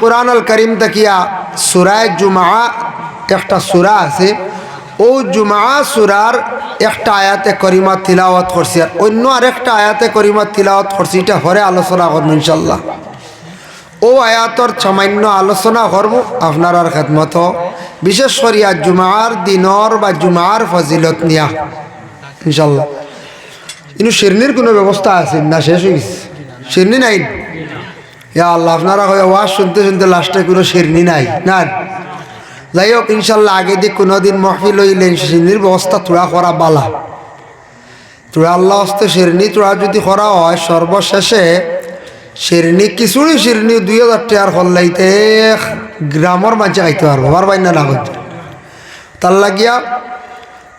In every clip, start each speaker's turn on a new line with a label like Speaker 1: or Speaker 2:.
Speaker 1: কোরআনুল করিম তাকিয়া সুরায় জুমা একটা সুরা আছে। ও জুমা সুরার একটা আয়াতে করিমা তিলাওয়াত করছি আর অন্য আরেকটা আয়াতে করিমা তিলাওয়াত করছি, এটা হরে আলোচনা করব ইনশাল্লাহ ও আয়াতর সামান্য আলোচনা করব, আপনার আর খেদমত। বিশেষ করিয়া জুমার দিনর বা জুমার ফজিলত নিয়া ইনশাল্লাহ কিন্তু শিরনির কোনো ব্যবস্থা আছে না, শেষ হয়ে গেছে। শিরনি নাই? আল্লাহ, আপনারা হয় ওয়াজ শুনতে শুনতে লাস্টে কোনো শিরনি নাই। না যাই হোক, ইনশাল্লাহ আগে দিয়ে কোনোদিন মহফিল হইলেন শিরনির ব্যবস্থা তোড়া করা বালা। তোড়া আল্লাহ হস্তে শিরনি তোড়া যদি করা হয়, সর্বশেষে শিরনি, কিছুই শিরনি দুই হাজার টাকার হল্লাইতে গ্রামের মাঝে খাইতে পারব পারবাই না না করতে তার লাগিয়া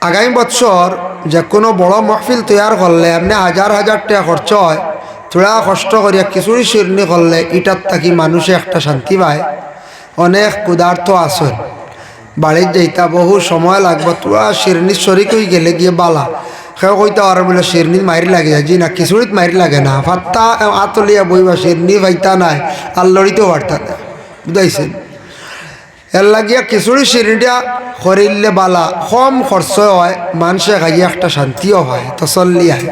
Speaker 1: আগামী বছর যে কোনো বড় মহফিল তৈয়ার করলে এমনি হাজার হাজার টাকা খরচ হয় তোরা কষ্ট করিয়া কিছুই শিরনি করলে ইটার থাকি মানুষে একটা শান্তি পায়। অনেক ক্ষুধার্থ আসন বাড়ির যাইতা বহু সময় লাগবে। তোরা শিরনি শরিক হয়ে গেলে গিয়ে বালা। সেও কইতে আর বলে শিরনি মারি লাগে জি না খিচুড়িত মারি লাগে না। ফাত্তা আতলিয়া বইবা শিরনি পাইতা নাই আর লড়িতেও পারতা না বুঝাইছেন এর লাগিয়া খিচুড়ি শিরনিটা করিলে বালা। কম খরচ হয়, মানুষে খাইয়ে একটা শান্তিও হয় তসল্লি আহে।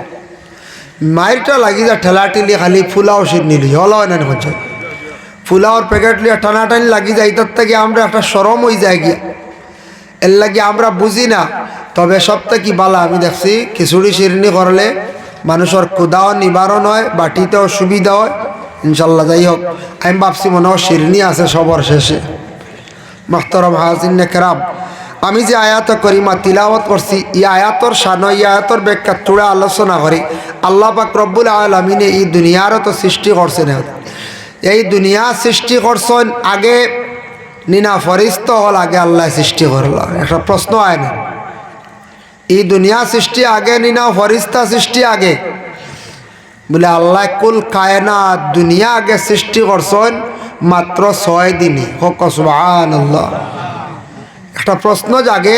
Speaker 1: মায়েরটা লাগি যা ঠেলা ঠেলি খালি ফুলাও শিরনি লি হল হয় না হচ্ছে ফুলাওর প্যাকেট লিয়া টানাটানি লাগি যায় তার থেকে আমরা একটা সরম হয়ে যায় গিয়া। এর লাগে আমরা বুঝি না, তবে সব থেকে বালা। আমি দেখছি খিচুড়ি শিরনি করলে মানুষের ক্ষুদাও নিবারণ হয়, বাটিতেও সুবিধা হয়। ইনশাল্লাহ যাই হোক, আমি ভাবছি মনে হয় শিরনি আছে সবর শেষে। মাস্তরম হাজিন কেরাম। আমি যে আয়াত করিমা তিলাওয়াত করছি ই আয়াতর সান ই আয়াতর ব্যাখ্যা তুড়ে আলোচনা করি, আল্লাহ পাক রব্বুল আলমিনে এই দুনিয়ারও তো সৃষ্টি করছেন। এই দুনিয়া সৃষ্টি করছেন, আগে নিনা ফরিস্ত হল, আগে আল্লাহ সৃষ্টি করল। একটা প্রশ্ন হয় না। এই দুনিয়া সৃষ্টি আগে, নিনা ফরিস্তা সৃষ্টি আগে। বলে আল্লাহ, কুল কায়না দুনিয়া আগে সৃষ্টি করছেন মাত্র ছয় দিনে হোক সুবাহান আল্লাহ একটা প্রশ্ন জাগে।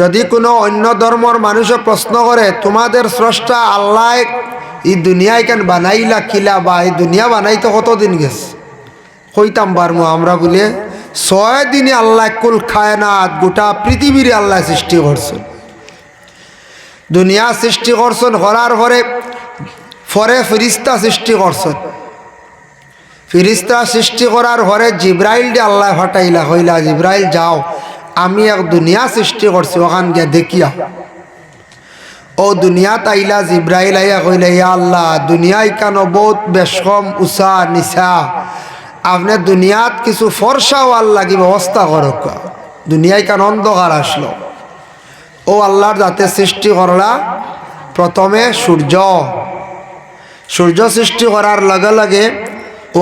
Speaker 1: যদি কোনো অন্য ধর্মর মানুষে প্রশ্ন করে তোমাদের স্রষ্টা আল্লাহ এই দুনিয়ায় কেন বানাইলা কিলা বা এই দুনিয়া বানাইতে কতদিন গেছে? কইতাম পারমু আমরা বলে, ছয় দিনে আল্লাহ কুল খায়নাত গোটা পৃথিবীর আল্লাহ সৃষ্টি করছেন। দুনিয়া সৃষ্টি করছেন হরার ঘরে ফরে ফিরিস্তা সৃষ্টি করছেন। ফিরিস্তা সৃষ্টি করার ঘরে জিব্রাইল দিয়ে আল্লাহ ফাটাইলা হইলা জিব্রাইল, যাও। আমি এক দুনিয়া সৃষ্টি করছি, ওখান গিয়া দেখিয়া। ও দুনিয়া তাইলা জিব্রাইল আইয়া কইলা ইয়া আল্লাহ, দুনিয়ায় কেন বহুত বেশকম উষা নিশা আপনি দুনিয়াত কিছু ফর্সাও আল্লাহ কি ব্যবস্থা করক দুনিয়ায় কেন অন্ধকার আসলো? ও আল্লাহর যাতে সৃষ্টি করলা, প্রথমে সূর্য। সূর্য সৃষ্টি করার লগে লগে ও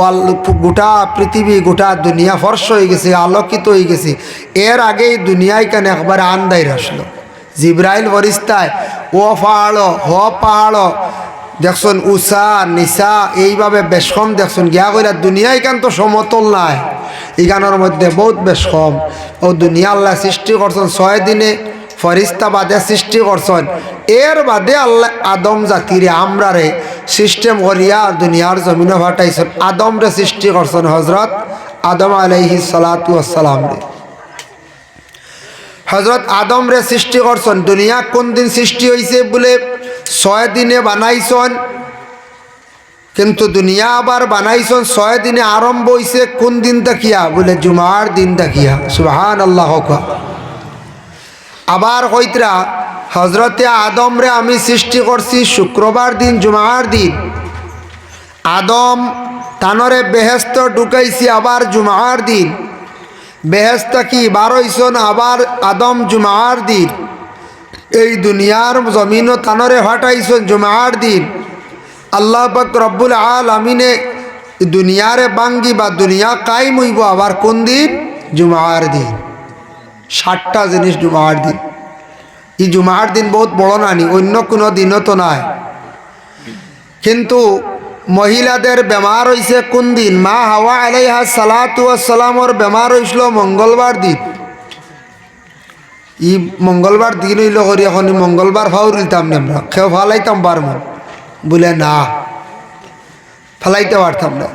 Speaker 1: গোটা পৃথিবী, গোটা দুনিয়া ফর্স হয়ে গেছে, আলোকিত হয়ে গেছে। এর আগেই দুনিয়ায় কেন একবারে আন্দাই আসলো? জিব্রাইল ফরিস্তায়, ও পাহাড়, হ পাহাড়, দেখছন উষা নিশা এইভাবে বেশকম দেখছন। গিয়া কইরা দুনিয়ায় কেন তো সমতল নাই? এই গানের মধ্যে বহুত বেশকম ও দুনিয়া আল্লাহ সৃষ্টি করছেন, ছয় দিনে ফরিস্তা বাদে সৃষ্টি করছেন। এর বাদে আল্লাহ আদম জাতিরে, আমরারে সিস্টেম করিয়া দুনিয়ার জমিনে ফাটাইছেন আদমরে সৃষ্টি করছেন হজরত আদম আলাইহি সালাতু আসসালাম রে হজরত আদম রে সৃষ্টি করছেন, দুনিয়া কোন দিন সৃষ্টি হয়েছে বলে ছয় দিনে বানাইছন, কিন্তু দুনিয়া আবার বানাইছন, ছয় দিনে আরম্ভ হয়েছে কোন দিন দেখিয়া বলে জুমার দিন দেখিয়া। সুহান আল্লাহ আবার কইতরা হজরতে আদমরে আমি সৃষ্টি করছি শুক্রবার দিন, জুমার দিন। আদম তানরে বেহেস্ত ঢুকাইছি আবার জুমার দিন। বেহেস্ত কি বারোইছন আবার আদম জুমার দিন। এই দুনিয়ার জমিনও তানরে হটাইছন জুমার দিন। আল্লাহ পাক রব্বুল আল আমিনে দুনিয়ারে বাঙ্গি বা দুনিয়া কাইম হইব আবার কোন দিন? জুমার দিন। ষাটটা জিনিস জুমার দিন। এই জুমার দিন বহুত বড় নানি, অন্য কোনো দিনও তো নাই। কিন্তু মহিলাদের বেমার হয়েছে কোন দিন? মা হাওয়া আলাইহা সালাতু সালামর বেমার হয়েছিল মঙ্গলবার দিন। ই মঙ্গলবার দিন হইল করি এখন মঙ্গলবার ফাউরিলতাম না আমরা। কেউ ফালাইতাম পারব বলে, না। ফালাইতে পারতাম না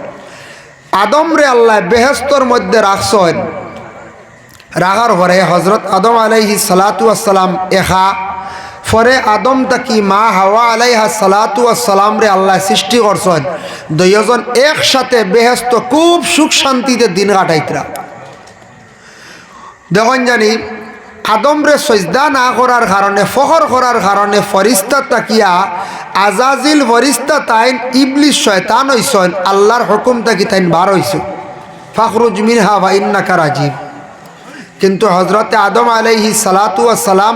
Speaker 1: আদমরে আল্লাহ বেহেস্তর মধ্যে রাখছেন রাখার পরে হজরত আদম আলাইহি সালাতু আসসালাম এখা পরে আদম তাকি মা হাওয়া আলাইহা সালাতু আসসালাম রে আল্লাহ সৃষ্টি করছেন। দুইজন একসাথে বেহেস্ত খুব সুখ শান্তিতে দিন কাটাইতরা। দেখুন জানি আদমরে সজদা না করার কারণে, ফখর করার কারণে ফরিস্তা তাকিয়া আজাজিল ফরিস্তা তাইন ইবলিশ শয়তান হইসন আল্লাহর হুকুম তাকি তাইন বার হইস ফখরুজ মিনহা বা ইন্নাকা রাজীব। কিন্তু হজরতে আদম আলাইহি সালাতু সালাম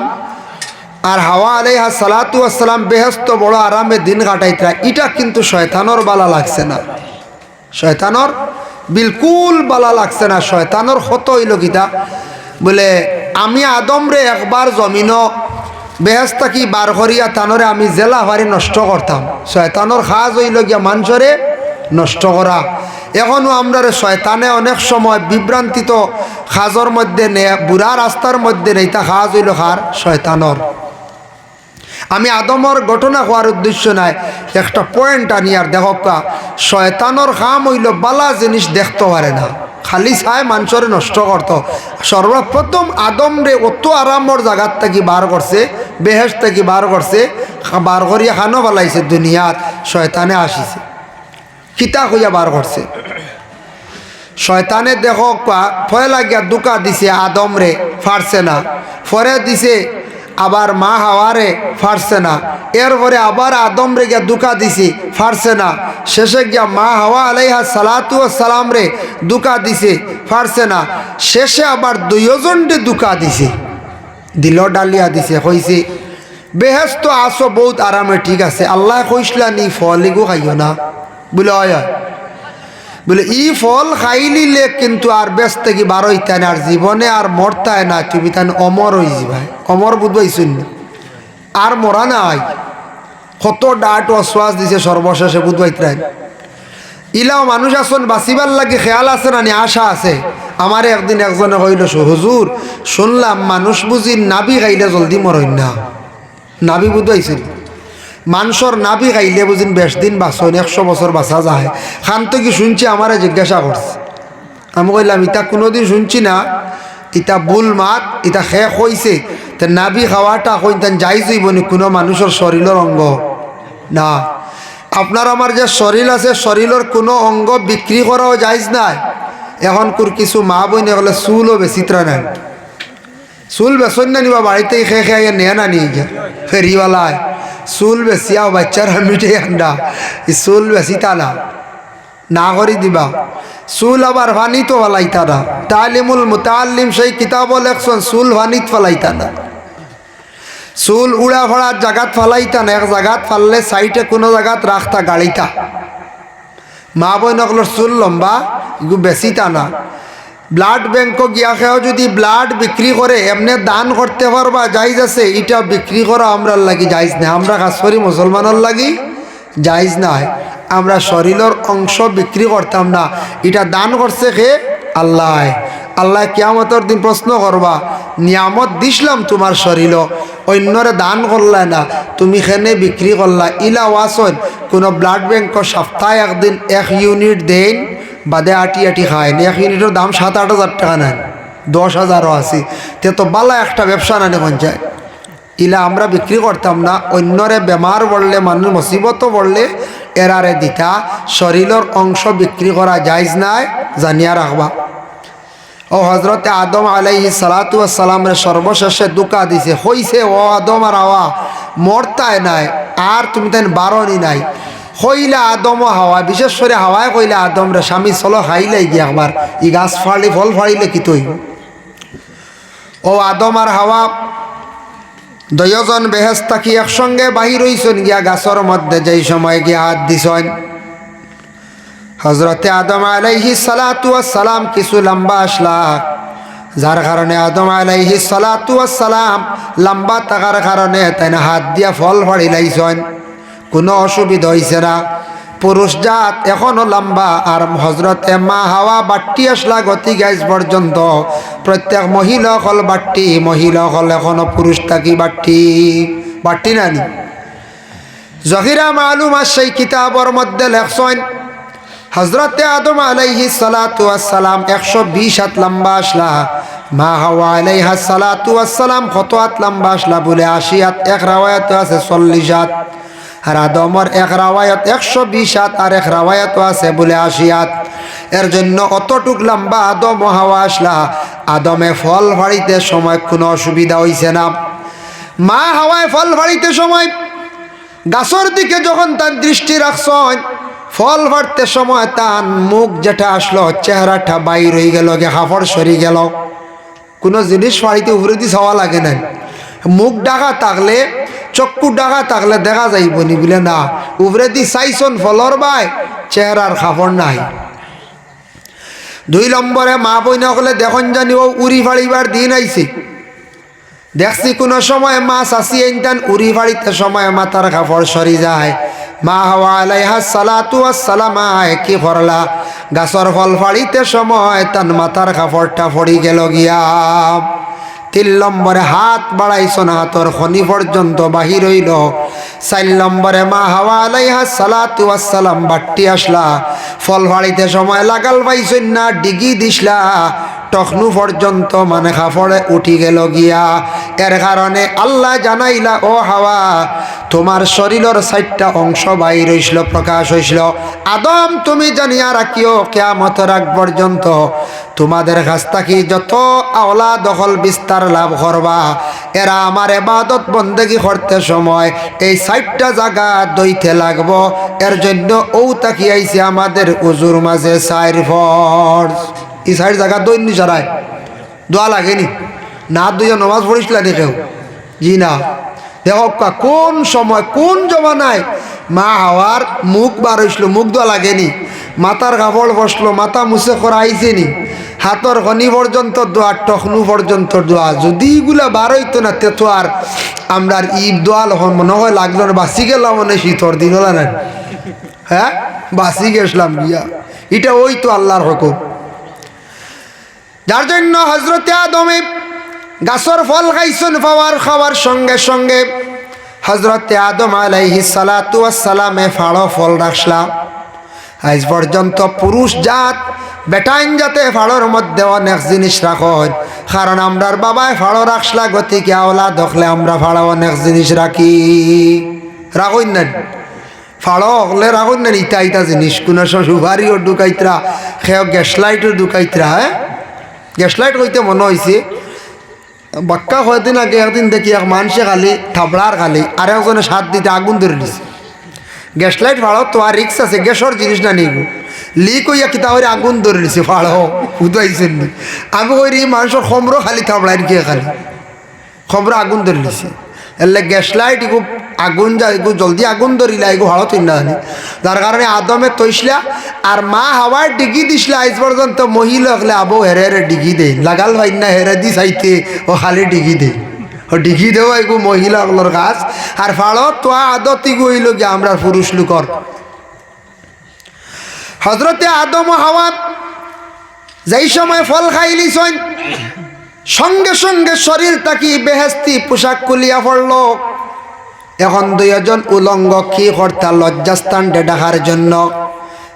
Speaker 1: আর হাওয়া আলাইহা সালাতু আসসালাম বেহস্ত বড় আরামে দিন কাটাইতরা এটা কিন্তু শয়তানর বালা লাগছে না। শয়তানর বিলকুল বালা লাগছে না। শয়তানর হত হইল গীতা বলে, আমি আদমরে একবার জমিন বেহেস্তা কি বার করিয়া তানরে আমি জেলা ভারি নষ্ট করতাম। শয়তানর খাজ হইল গিয়া মানুষরে নষ্ট করা। এখনও আমরা শয়তানে অনেক সময় বিভ্রান্তিত খাজর মধ্যে নে, বুড়া রাস্তার মধ্যে নেই তা খাজ হইল খার শয়তানর। আমি আদমর ঘটনা হওয়ার উদ্দেশ্য নাই, একটা পয়েন্ট আনি আর দেখকা শয়তানর খাম হইল বালা জিনিস দেখতে পারে না। খালি চাই মানুষরে নষ্ট করত। সর্বপ্রথম আদম রে অত আরামর জায়গার থেকে বার করছে বেহেস থেকে বার করছে, বার করিয়া খানো বালাইছে দুনিয়ার শয়তানে আসিছে। কিতা হইয়া বার করছে শয়তানে দেখো ভয় লাগিয়া দুকা দিছে আদম রে ফারছে না। ফরে দিছে, আবার মা হাওয়ারে ফারছে না। এরপরে আবার আদম রে গিয়া দুকা দিছে ফারছে না। শেষে গিয়া মা হাওয়া আলাইহা সালাতু সালাম রে দুকা দিছে ফারছে না। শেষে আবার দুইজনটে দুকা দিছে। দিল ডালিয়া দিছে, কইছে, বেহেস্ত আসো বহুত আরামে ঠিক আছে। আল্লাহ কইসলা নি ফলিগো খাইও না। বলে হয়। বলে, ই ফল খাইলিলে কিন্তু আর ব্যস্ত থেকে বার হইতে না, আর জীবনে আর মরতায় না, তুমি তান অমর হয়ে যাবাই অমর বুঝবাইছুন আর মরা নাই। কত ডাট অশ্বাস দিছে সর্বশেষে বুধবাইতরাই ইলাও মানুষ আসন, বাঁচিবার লাগে খেয়াল আছে না নি? আশা আছে। আমার একদিন একজনে কইল হুজুর, শুনলাম মানুষ বুঝি নাবি খাইলে জলদি মরইন না। নাবি বুঝবাইছিল মানুষের নাবি খাইলে বুঝিন বেশ দিন বাঁচন একশো বছর বাঁচা যায়। খান তো কি শুনছি আমারে জিজ্ঞাসা করছে। আমি কইলাম ইটা কোনোদিন শুনছি না। ইটা বুল মাত ইটা শেষ হয়েছে তে নাবি খাওয়াটা কইন, তেন যাই যাইব নি কোনো মানুষের শরীরের অঙ্গ। না। আপনার আমার যে শরীর আছে, শরীরের কোনো অঙ্গ বিক্রি করাও যাইজ নাই। এখন কুর কিছু মা বই হলে চুলও বেশি ত্রা নাই চুল বেচন না নিবা বাড়িতে খেয়ে খেয়ে নিয়ে না নিয়ে ফেরিওয়ালায়। চুল বেচিয়াও বাচ্চারা মিঠে আন্ডা ই চুল বেচিতা না না করে দিবা। চুল আবার ভানিত ফেলাইতা না তালিমুল মুতালিম সেই কিতাব লেখছন চুল ভানিত ফেলাইতা না চুল উড়া ফড়ার জাগাত ফালাইতা না এক জাগাত ফাললে সাইডে কোনো জাগাত রাখতা গাড়িতা মা বই চুল লম্বা এগু বেচিতা না ব্লাড ব্যাংক গিয়া খেয়েও যদি ব্লাড বিক্রি করে, এমনি দান করতে পারবা যাইজ আছে এটা বিক্রি করা আমরা লাগি যাইজ না। আমরা কাজ করি মুসলমানের লাগি যাইজ নাই আমরা শরীরের অংশ বিক্রি করতাম না। এটা দান করছে খে আল্লাহ। আল্লাহ কিয়ামতের দিন প্রশ্ন করবা, নিয়ামত দিসলাম তোমার শরীর অন্যরে দান করলা না, তুমি খেনে বিক্রি করলা? ইলা ওয়াসন, কোনো ব্লাড ব্যাংক সপ্তাহে একদিন এক ইউনিট দেন বাদে আটি আটি খায় এক ইউনিটের দাম সাত, আট হাজার টাকা নেন। দশ হাজারও আছে। তে তো বালা একটা ব্যবসা নানে পঞ্চায়েত ইলা আমরা বিক্রি করতাম না, অন্যরে বেমার বললে, মানুষ মুসিবতও বললে, এরারে দিতা, শরীরের অংশ বিক্রি করা যাইজ নাই, জানিয়া রাখবা। ও হজরতে আদম আলাইহি সালাতু সালামের সর্বশেষে দুকা দিছে। হইছে, ও আদম আর আওয়া, মরতায় নাই, আর তুমি তাই বারণই নাই। হইলে আদম হাওয়া, বিশেষ করে হাওয়ায় কইলে আদম রে, স্বামী চলো হাইলাই গিয়া একবার ই গাছ ফাড়ি ফল ফাড়িলে কি তৈব? ও আদম আর হাওয়া, দয়জন বেহেস্তা কি একসঙ্গে বাহির হইছেন গিয়া গাছর মধ্যে? যেই সময় গিয়া হাত দিছেন। হজরতে আদম আলাইহি সালাতু সালাম কিছু লম্বা আসলা। যার কারণে আদম আলাইহি সালাতু সালাম লম্বা থাকার কারণে তাই হাত দিয়া ফল ফাড়ি লাইছেন কোনো অসুবিধা হয়েছে না। পুরুষ জাত এখনও লম্বা আর হজরতে মা হাওয়া বাট্টি আসলা গতি গাইজ পর্যন্ত। প্রত্যেক মহিলা হল বাট্টি মহিলা হল এখনও পুরুষ থাকি বাট্টি। বাট্টি নানি জহিরা মালুম সেই কিতাবর মধ্যে লেখছেন, হজরতে আদম আলাইহি সালাতু আসসালাম একশো বিশ হাত লম্বা আসলা, মা হাওয়া আলাইহা সালাতু আসসালাম কত হাত লম্বা আসলা বলে আশি হাত, এক রাওয়ায়ত আছে চল্লিশ হাত। আর আদমর এক রাওয়ায়ত একশো বিশ হাত আর এক রাওয়ায়ত আছে বলে আশি হাত। এর জন্য অতটুক লম্বা আদম হাওয়া আসলা। আদমে ফল ফাড়িতে সময় কোনো অসুবিধা হইছে না। মা হাওয়ায় ফল ফাড়িতে সময়, গাছর দিকে যখন তার দৃষ্টি রাখছেন ফল ফাটতে সময় তার মুখ যেটা আসলো, চেহারাটা বাইর হয়ে গেল গে হাফড় সরি গেল। কোনো জিনিস ফাড়িতে উপরে দিয়ে ছাওয়া লাগে না মুখ ডাকা থাকলে চক্ষু ডাকা থাকলে দেখা যাইব নি বলে না। উপরে দি চাইছন ফলর বাই চেহারার খাফড় নাই। দুই নম্বরে মা বইনা হলে দেখুন জানি ও উড়ি ফাড়িবার দিন আইছে দেখছি কোনো সময় মাছ আসি এনতান উড়ি ফাড়িতে সময় মাথার কাপড় সরি যায়। মা হাওয়া আলাইহা সালাতু আসসালামায় কি ফরলা গাছর ফল ফাড়িতে সময় তান মাথার কাপড়টা ফড়ি গেল গিয়া তিন নম্বরে হাত বাড়াইছ না হাতর খনি পর্যন্ত বাহির হইল। চার নম্বরে মা হাওয়া আলাইহা সালাতু আসসালাম বাট্টি আসলা। ফল ফাড়িতে সময় লাগাল পাইছই না, ডিগি দিসলা। টখনু পর্যন্ত মানে কাপড়ে উঠি গেল গিয়া। এর কারণে আল্লাহ জানাইলা, ও হাওয়া, তোমার শরীরের চারটা অংশ বাইর হইছিল প্রকাশ হইছিল আদম, তুমি জানিয়া রাখিও কেয়ামত রাগ পর্যন্ত তোমাদের কাছ থাকি যত আওলা দখল বিস্তার লাভ করবা। এরা আমার এবাদত বন্দেগি করতে সময় এই সাইটটা জায়গা দইতে লাগব। এর জন্য ও তাকি আইছে আমাদের উজুর মাঝে সাইর ফর্স এই সাইড জায়গা নি সারায় দোয়া লাগেনি। না দুজন নমাজ পড়িস লাগে কেউ জি না। দেখো কা, কোন সময়, কোন জমানায় মা হাওয়ার মুখ বার হইছিল মুখ দোয়া লাগেনি, মাথার কাপড় বসল, মাথা মুছে করা আইছেনি, হাতর খনি পর্যন্ত দোয়া টখনু পর্যন্ত দোয়া যদি এগুলা বার হইতো না, তে তো আর আমরা ঈদ দোয়া লখন মনে হয় লাগল না বাসি গেলাম মনে শীতর দিন হলা না। হ্যাঁ? বাসি গেছিলাম গিয়া এটা ওই তো আল্লাহর হুকুম। যার জন্য হজরতে আদমে গাছর ফল খাইছন পাওয়ার খাওয়ার সঙ্গে সঙ্গে হজরতে আদম আলাইহি সালাতু সালামে ফাড়ো ফল রাখলাম আজ পর্যন্ত পুরুষ জাত বেটাইন যাতে ফাড়োর মধ্যে অনেক জিনিস রাখেন কারণ আমরার বাবায় ফাড়ো রাখলা, গতিকে আওলা দখলে আমরা ফাড়ো অনেক জিনিস রাখি। রাখুন না। ফাড়ো হলে রাখুন না, ইটা ইটা জিনিস। কোনো সুপারিও ঢুকাইতরা, সেও গ্যাস লাইটও ঢুকাইতরা হ্যাঁ? গ্যাস লাইট হইতে মনে হয়েছে বাক্কা কয়েকদিন আগে একদিন দেখি এক মানুষে খালি থাবড়ার খালি, আর একজনে সাত দিতে আগুন ধরে নিছে গ্যাস লাইট ফাড়ো তো আর রিক্স আছে, গ্যাসর জিনিস না নিব। লিক হইয়া কিতা হয়ে আগুন ধরে নিছে ফাড়ো উদাইছেন আমি রি মানুষের খমরো খালি থাবড়াই গিয়ে খালি? খমরো আগুন ধরে দিছে। এলে গ্যাস লাইট এগু আগুন যা এগু জলদি আগুন ধরিলা এগু হাড়ো তুই না জানি যার কারণে আদমে তৈসলা আর মা হাওয়ার ডিগি দিসলা আজ পর্যন্ত মহিলা হলে আবো হেরে হেরে ডিগি দেই লাগাল ভাই না, হেরে দি চাইতে ও খালি ডিগি দেই ও ডিগি দেও এগু মহিলা হলোর গাছ। আর ফাড়ো তো আদতি গইল গিয়ে আমরা পুরুষ লোকর। হজরতে আদম ও হাওয়া, যেই সময় ফল খাইলিছন সঙ্গে সঙ্গে শরীর তাকি বেহেস্তি পোশাক কুলিয়া পড়ল। এখন দুইজন উলঙ্গ কি হর্তা লজ্জাস্থান ডেডাহার জন্য?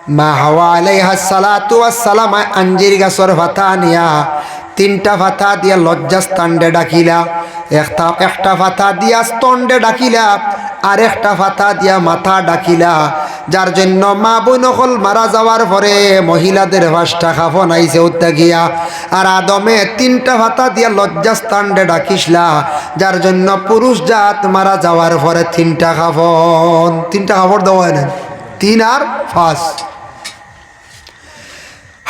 Speaker 1: মা হাওয়া আলাইহা সালাতু আসসালাম আঞ্জির গাছর ভাতা নিয়া, তিনটা ভাতা দিয়া লজ্জাস্থানডে ডাকিলা, একটা একটা ভাতা দিয়া স্তন্ডে ডাকিলা, আর একটা ভাতা দিয়া মাথা ডাকিলা। যার জন্য মা বৈনকল মারা যাওয়ার পরে মহিলাদের ভাষটা খাফন আইছে উত্তা গিয়া। আর আদমে তিনটা ভাতা দিয়া লজ্জাস্থানডে ডাকিসলা, যার জন্য পুরুষ জাত মারা যাওয়ার পরে তিনটা খাফন তিনটা খাবার দেওয়া হয় না তিন আর ফার্স্ট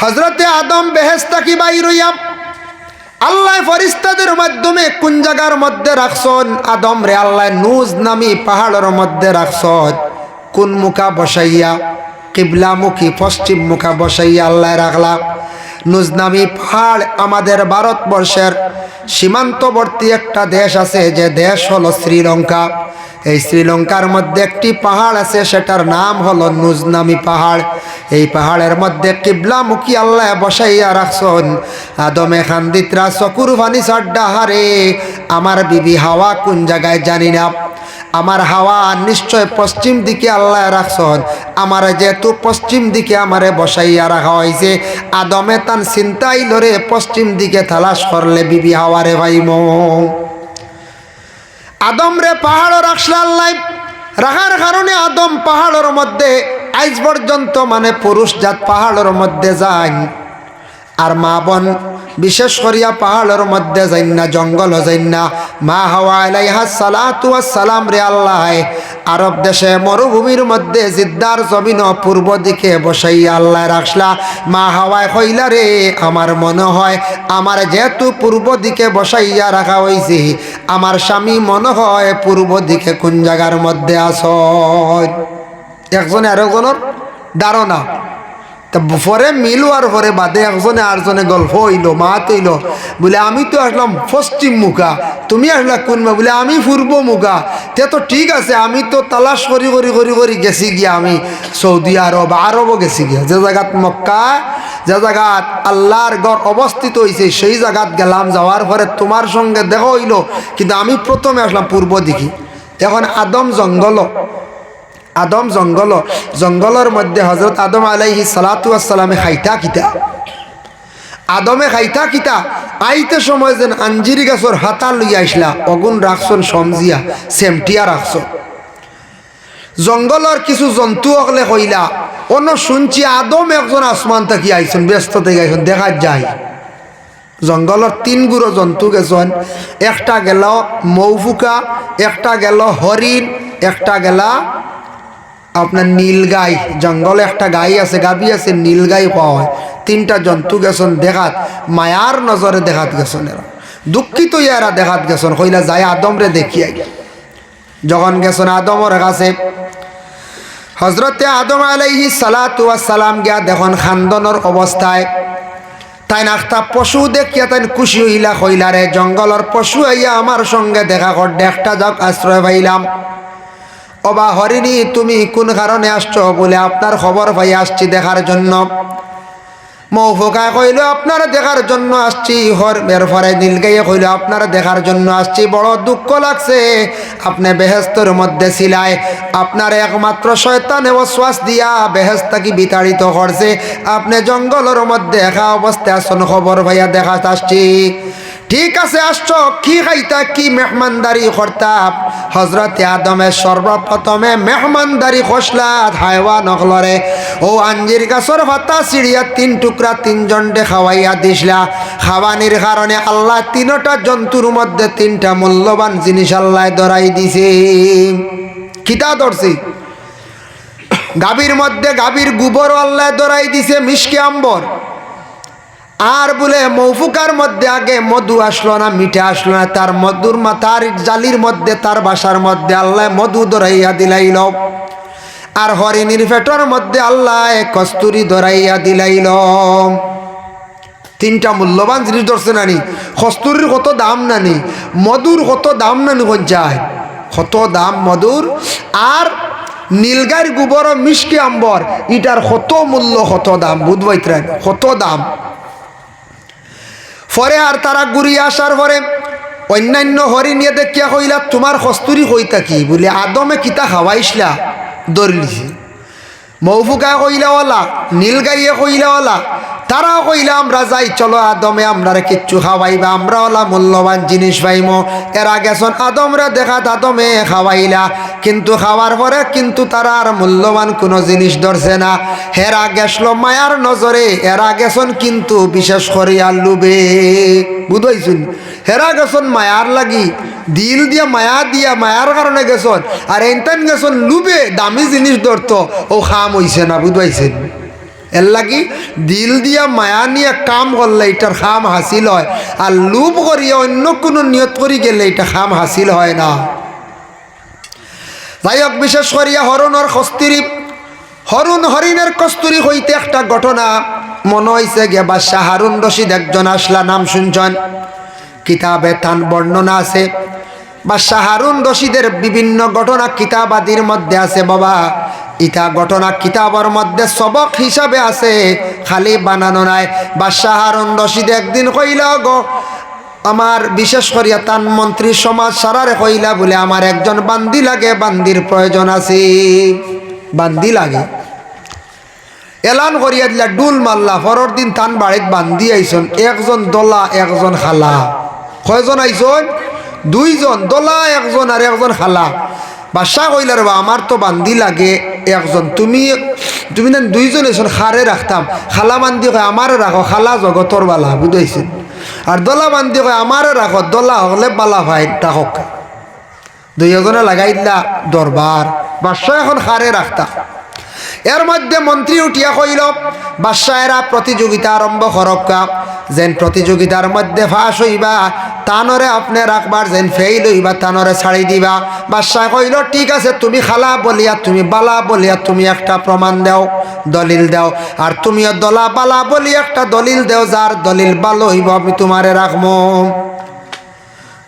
Speaker 1: হজরতে আদম বেহেস্তা কি বাইরইয়াম আল্লাহ ফরিস্তাদের মাধ্যমে কোন জায়গার মধ্যে রাখছন আদম রে আল্লাহ নুজ নামি পাহাড়ের মধ্যে রাখছন কোন মুখা বসাইয়া, কিবলামুখী, পশ্চিম মুখা বসাইয়া আল্লাহ রাখলা। নুজ নামি পাহাড় আমাদের ভারতবর্ষের সীমান্তবর্তী একটা দেশ আছে, যে দেশ হলো শ্রীলঙ্কা। এই শ্রীলঙ্কার মধ্যে একটি পাহাড় আছে, সেটার নাম হলো নুজনামি পাহাড়। এই পাহাড়ের মধ্যে কিবলামুখী আল্লাহ বসাইয়া রাখছন। আদমে খান্দিতরা চকুর ভানি সাড্ডা হারে আমার বিবি হাওয়া কোন জায়গায় জানি না। আমার হাওয়া নিশ্চয় পশ্চিম দিকে আল্লাহ রাখছন। আমার যেহেতু পশ্চিম দিকে আমারে বসাইয়া রাখা হয়েছে, আদমে তান চিন্তাই লরে পশ্চিম দিকে তালাশ করলে বিবি হাওয়ারে ভাইম আদম রে পাহাড় রাখলে আল্লাহ, রাখার কারণে আদম পাহাড়ের মধ্যে আজ পর্যন্ত মানে পুরুষ জাত পাহাড়ের মধ্যে যায়। আর মা বোন বিশেষ করিয়া পাহাড়ের মধ্যে যাইন না জঙ্গল যাইন না মা হাওয়া আলাইহা সালাতু সালাম রে আল্লাহ। আরব দেশে মরুভূমির মধ্যে জিদ্দার জমিন পূর্ব দিকে বসাইয়া আল্লাহ রাখলা। মা হাওয়ায় কইলা রে, আমার মনে হয় আমার যেহেতু পূর্ব দিকে বসাইয়া রাখা হয়েছে আমার স্বামী মনে হয় পূর্ব দিকে কোন জায়গার মধ্যে আস একজনে আরেকজনের ধারণা। তা পরে মিলুয়ার পরে বাদে একজনে আরজনে গল্প হইল, মাত হইল। বলে, আমি তো আসলাম পশ্চিম মুখা, তুমি আসলা কোন বলে, আমি পূর্ব মুখা। তে তো ঠিক আছে, আমি তো তালাশ করি করি করি করি গেছি গিয়া আমি সৌদি আরব, আরবও গেছি গিয়া। যে জায়গাত মক্কা, যে জায়গাত আল্লাহর গড় অবস্থিত হয়েছে সেই জায়গাত গেলাম, যাওয়ার পরে তোমার সঙ্গে দেখা হইল, কিন্তু আমি প্রথমে আসলাম পূর্ব দিকে। এখন আদম জঙ্গল আদম জঙ্গল জঙ্গলের মধ্যে হজরত আদম আলাইহি সালাতু আসসালামে খাইতা কিতা? আদমে খাইতা কিতা? আইতে সময় যেন আঞ্জিরি গাছর হাতা লইয়া আইসলা অগুন রাখছন সমজিয়া সেমটিয়া রাখছন জঙ্গলের কিছু জন্তু অকলে কইলা অন্য শুনছি আদম একজন আসমান থাকি আইসন ব্যস্ত থেকে আইসন দেখা যায়। জঙ্গলের তিন গুঁড়ো জন্তু গেছেন, একটা গেল মৌফুকা, একটা গেল হরিণ একটা গেলা আপনার নীল গাই, জঙ্গলে একটা গাই আছে, গাবি আছে, নীল গাই পাওয়া হয়। তিনটা জন্তু গেছেন, দেখাত, মায়ার নজরে দেখাত গেছেন এরা। দুঃখিত এরা দেখাত গেছেন, কইলা যাই আদমরে দেখিয়া যখন গেছেন আদমর কাছে হজরতে আদম আলাইহি সালাম গিয়া দেখুন খান্দনের অবস্থায় তাই নাখতা পশু দেখিয়া তাই খুশি হইলা কইলারে জঙ্গলের পশু আইয়া আমার সঙ্গে দেখা কর একটা যাক, আশ্রয় পাইলাম। অবা হরিণী, তুমি কোন কারণে আসছো বলে আপনার খবর পাই আসছি দেখার জন্য। মৌফোকা কইল, আপনার দেখার জন্য আসছি। হর বের ফরে নীলগাইয়ে কইল, আপনার দেখার জন্য আসছি, বড় দুঃখ লাগছে। আপনি বেহেস্তর মধ্যে ছিলায়। আপনার একমাত্র শয়তানে শ্বাস দিয়া বেহেস্তাকি বিতাড়িত করছে। আপনি জঙ্গলের মধ্যে একা অবস্থায় আসন খবর ভাইয়া দেখা আসছি। ঠিক আছে, আসছ। কি খাইতা? কি মেহমানদারি করতাম হজরত আদমে সর্বপ্রথমে মেহমানদারি খসলাত হাইওয়া নকলরে ও আঞ্জির গাছর ভাতা চিড়িয়া তিন টুকরা তিনজনটে খাওয়াইয়া দিসলা। খাওয়ানির কারণে আল্লাহ তিনটা জন্তুর মধ্যে তিনটা মূল্যবান জিনিস আল্লাহ ধরাই দিছে। কিতা ধরছি? গাভীর মধ্যে গাভীর গোবর আল্লাহ ধরাই দিছে, মিষ্টি আম্বর। আর বলে, মৌফুকার মধ্যে আগে মধু আসলো না, মিঠে আসলো না, তার মধুর মাথার জালির মধ্যে, তার বাসার মধ্যে আল্লাহ মধু ধরাইয়া দিলাইল। আর হরিণীর ফেটর মধ্যে আল্লাহ কস্তুরি ধরাইয়া দিলাইল। তিনটা মূল্যবান জিনিস ধরছে নানি। কস্তুরির কত দাম নানি? মধুর কত দাম নানি যায় কত দাম মধুর? আর নীলগাইর গোবর মিষ্টি আম্বর ইটার কত মূল্য, কত দাম? বুধবাইত্রান কত দাম? পরে আর তারা ঘুরিয়ে আসার পরে অন্যান্য হরিণিয়ে দেখিয়া কইলা, তোমার কস্তুরি কইতা কি? বলে, আদমে কিতা খাওয়াইসলা? দৌড়লিছে নীল গাইয়ে কইলা কইলাওয়ালা তারাও কইলা, আমরা যাই, চলো আদমে আমরা কিচ্ছু খাওয়াইবা, আমরা ওলা মূল্যবান জিনিস পাইম। এরা গেছন আদমরা দেখাত আদমে খাওয়াইলা, কিন্তু খাওয়ার পরে কিন্তু তারা আর মূল্যবান কোনো জিনিস ধরছে না। হেরা গেছলো মায়ার নজরে, এরা গেছন কিন্তু বিশেষ করিয়া লুবে বুঝাইছুন হেরা গেছন মায়ার লাগি, দিল দিয়া, মায়া দিয়া, মায়ার কারণে গেছন, আর এনতেন গেছন লুবে দামি জিনিস ধরত, ও খাম হইছে না বুঝাইছেন এর লাগি দিল দিয়া মায়া নিয়ে কাম করলে এটার খাম হাসিল হয়। আর লুপ করিয়া অন্য কোনো নিয়ত করি গেলে এটা খাম হাসিল হয় না। যাই হোক, বিশেষ করিয়া হরণর কস্তুরি হরুণ হরিণের কস্তুরি হইতে একটা ঘটনা মনে হয়েছে গে বাদশাহ হারুন রশিদ একজন আসলা, নাম শুনছেন। কিতাবে তান বর্ণনা আছে। বাদশাহ হারুন রশিদের বিভিন্ন ঘটনা কিতাবাদির মধ্যে আছে বাবা। ইটা ঘটনা কিতাবের মধ্যে সবক হিসাবে আছে, খালি বানানো নাই। বা হারুন রশিদ একদিন কইল, গো, আমার বিশেষ করিয়া তান মন্ত্রী সমাজ সারারে কইলা বলে আমার একজন বান্দি লাগে, বান্দির প্রয়োজন আছে। বান্দি লাগে? এলান করিয়া দিলা, ডুল মাল্লা পরের দিন তান বাড়িত বান্ধি আইসন, একজন দলা, একজন খালা। কয়জন আইসন? দুইজন দলা, একজন আর একজন খালা। বাদশাহ কইলার বা আমার তো বান্দি লাগে, একজন তুমি তুমি না দুইজন এসন খারে রাখতাম খালা বান্দি কয় আমারে রাখো খালা জগতর বালা বুঝাইছেন আর দলা বান্দি কয় আমারে রাখো দলা হলে বালা ভাই রাখক দুই এজনে লাগাই দিলা দরবার বাদশাহ এখন খারে রাখতাম এর মধ্যে মন্ত্রী উঠিয়া কইল, বাদশাহেরা প্রতিযোগিতা আরম্ভ করক্কা যেন প্রতিযোগিতার মধ্যে ফাঁস হইবা, তানরে আপনি রাখবার যেন ফেইল হইবা, তানরে ছাড়ি দিবা। বাদশাহ কইল, ঠিক আছে, তুমি খালা বলিয়া, তুমি বালা বলিয়া, তুমি একটা প্রমাণ দাও, দলিল দাও। আর তুমিও দলা বালা বলি একটা দলিল দেও, যার দলিল ভালো হইব আমি তোমারে রাখব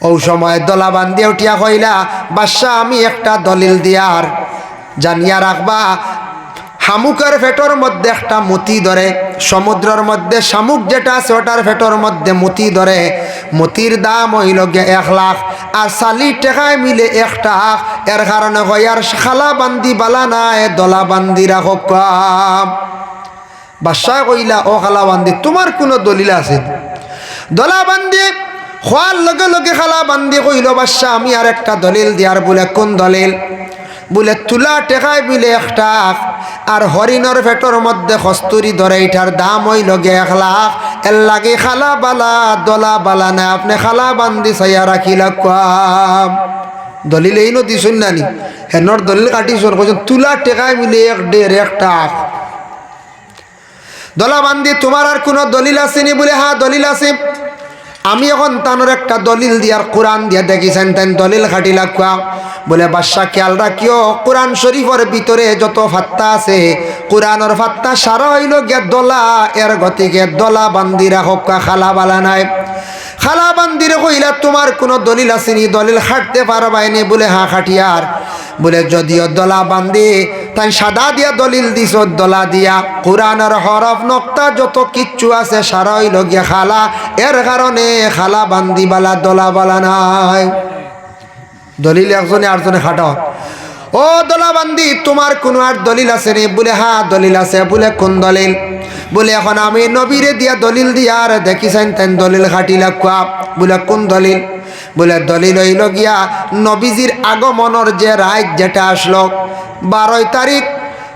Speaker 1: ও সময় দলা বান্ধিয়া উঠিয়া কইলা, বাদশাহ, আমি একটা দলিল দিয়ার জানিয়া রাখবা শামুকের ফেটর মধ্যে একটা মতি ধরে, সমুদ্রের মধ্যে শামুক যেটা আছে ওটার ফেটর মধ্যে মতি ধরে। মতির দাম হইল গে এক লাখ, আর চালি টেকায় মিলে একটা এর কারণে হইয়ার খালা বান্দি বালা নাই, দলা বান্দি রাখক বাদশাহ কইলা, ও খালা বান্দি, তোমার কোনো দলিল আছে? দলা বান্দি খোয়ার লগে লগে খালা বান্দি কইল বাদশাহ আমি আর একটা দলিল দিয়ার বলে, কোন দলিল? বলে, তুলা টেকায় বিলে একটা আর হরিণর ফেটর মধ্যে কস্তুরি ধরে এটার দাম হইল লগে এক লাখ। এর লাগে খালা বালা, দলা বালা না, আপনি খালা বান্দি চাইয়া রাখিলা কাম দলিল এই নদী শুন নানি হেনর দলিল কাটিছন কইছেন তুলা টেকায় মিলে এক ডের একটা দলা বান্দি, তোমার আর কোনো দলিল আসেনি বলে হ্যাঁ দলিল আছে। আমি এখন তানোর একটা দলিল দিয়ার কোরআন দিয়া দেখিছেন, তেন দলিল খাটি লাগুয়া। বলে, বাদশাহ, খেয়াল রাখিও, কোরআন শরীফের ভিতরে যত ফাত্তা আছে, কোরআনের ফাত্তা সারা হইল গে দলা, এর গতিকে দলা বান্দি রাখক খালা বালা নাই। খালা বান্দির কইলা, তোমার কোনো দলিল আসেনি দলিল খাটতে পারবাইনি বলে হ্যাঁ খাটিয়ার। বলে, যদিও দলা বান্দি, তাই সাদা দিয়া দলিল দিছ, দলা দিয়া কোরআনের হরফ নক্তা যত কিচ্ছু আছে সারা হইল গিয়া খালা। এর কারণে খালা বান্দি বালা, দলা বালা নাই। দলিল একজনে আরেকজনে খাটাও। ও দলা বান্দি, তোমার কোনো আর দলিল আছে নি? বলে হা দলিল আছে। বলে, কোন দলিল? বলে, এখন আমি নবীরে দিয়া দলিল দিয়া, আর দেখি দেখিছেন তেন দলিল খাটি কোয়া বলে, কোন দলিল? বলে, দলিল হইল গিয়া নবীজির আগমনের যে রায় যেটা আসলো, বারোই তারিখ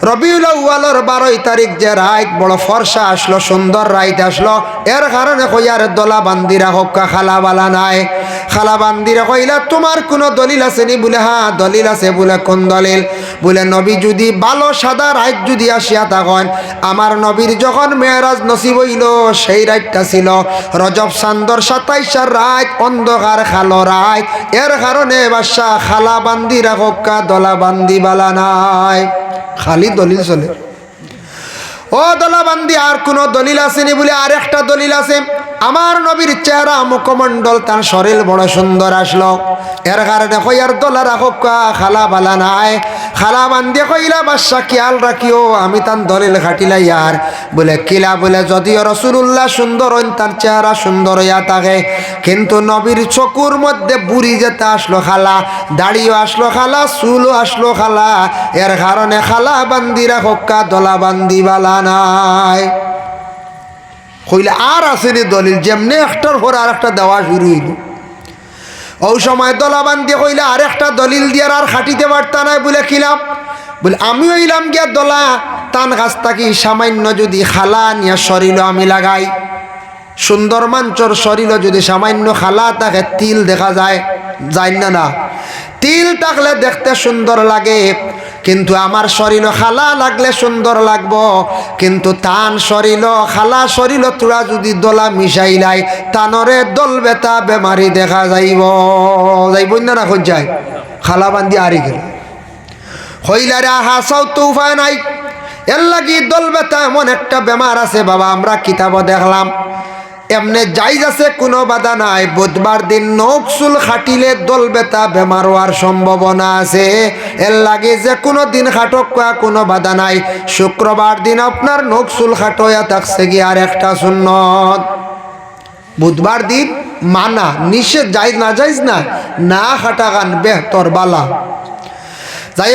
Speaker 1: রবিউল আউ্বালর বারোই তারিখ যে রাইত বড় ফর্সা আসলো, সুন্দর রাইত আসলো। এর কারণে কইয়ার দলা বান্দিরা হক্কা খালা বালা নাই। খালা বান্দিরা কইলা, তোমার কোনো দলিল আছে নি? বলে হ্যাঁ দলিল আছে। বলে, কোন দলিল? বলে, নবী যদি ভালো সাদা রাইত যদি আসিয়া থাকেন, আমার নবীর যখন মেয়েরাজ নসিব হইল, সেই রাইতটা ছিল রজব সান্দর সাতাইশার রাত অন্ধকার খালো রাত এর কারণে বাদশাহ খালা বান্দিরা হক্কা দলা বান্দি বালা নাই। খালি দলিল চলে। ও দলাবান্দি, আর কোনো দলিল আসেনি বলে আর একটা দলিল আছে। আমার নবীর চেহারা মুখমণ্ডল তার শরীর বড় সুন্দর আসলো। এর কারণে কইয়ার দলা রাখক খালা বালা নাই। খালা বান্দি কইলা, বাদশা খেয়াল রাখিও, আমি তার দলিল খাটিলাই আর। বলে, কিলা বলে, যদিও রসুল্লাহ সুন্দর হইন, তার চেহারা সুন্দর হইয়া থাকে। কিন্তু নবীর চকুর মধ্যে বুড়ি যেতে আসলো খালা, দাড়িও আসলো খালা, চুলও আসলো খালা। এর কারণে খালা বান্দি রাখক দলা বান্দি বালা নাই। কইলে আর আসেনি দলিল, যেমনি একটার পর আর একটা দেওয়া শুরু হইল। ওই সময় দলাবান্দি কইলে আর একটা দলিল দিয়ার আর খাটিতে পারতা নাই বলে খিলাম বলে, আমি হইলাম গিয়া দলা, তান গাছ থাকি সামান্য যদি খালা নিয়ে শরীর আমি লাগাই। সুন্দর মাঞ্চর শরীর যদি সামান্য খালা তাকে তিল দেখা যায় যায় না না। তিল থাকলে দেখতে সুন্দর লাগে। কিন্তু আমার শরীর খালা লাগলে সুন্দর লাগবো। কিন্তু তান শরীর খালা শরীর তোরা যদি দলা মিশাইলাই তানরে দল বেতা বেমারি দেখা যাইব। যাইব না না যায়, খালা বান্ধি আরি গেল। হইলারে হাসাও তো উপায় নাই। এর লাগি দল বেতা এমন একটা বেমার আছে, বাবা, আমরা কিতাব দেখলাম। এমনে যাইজ আছে কোনো বাধা নাই। বুধবার দিন নকসুল খাটিলে দল বেতা বেমার হওয়ার সম্ভাবনা আছে। এর লাগে যে কোনো দিন খাটক কয়া কোনো বাধা নাই। শুক্রবার দিন আপনার নকসুল খাটোয়া থাকছে কি আর একটা সুন্নত। বুধবার দিন মানা, নিষেধ, যাইজ না যাইজ না না খাটা গান বেহতর বালা। যাই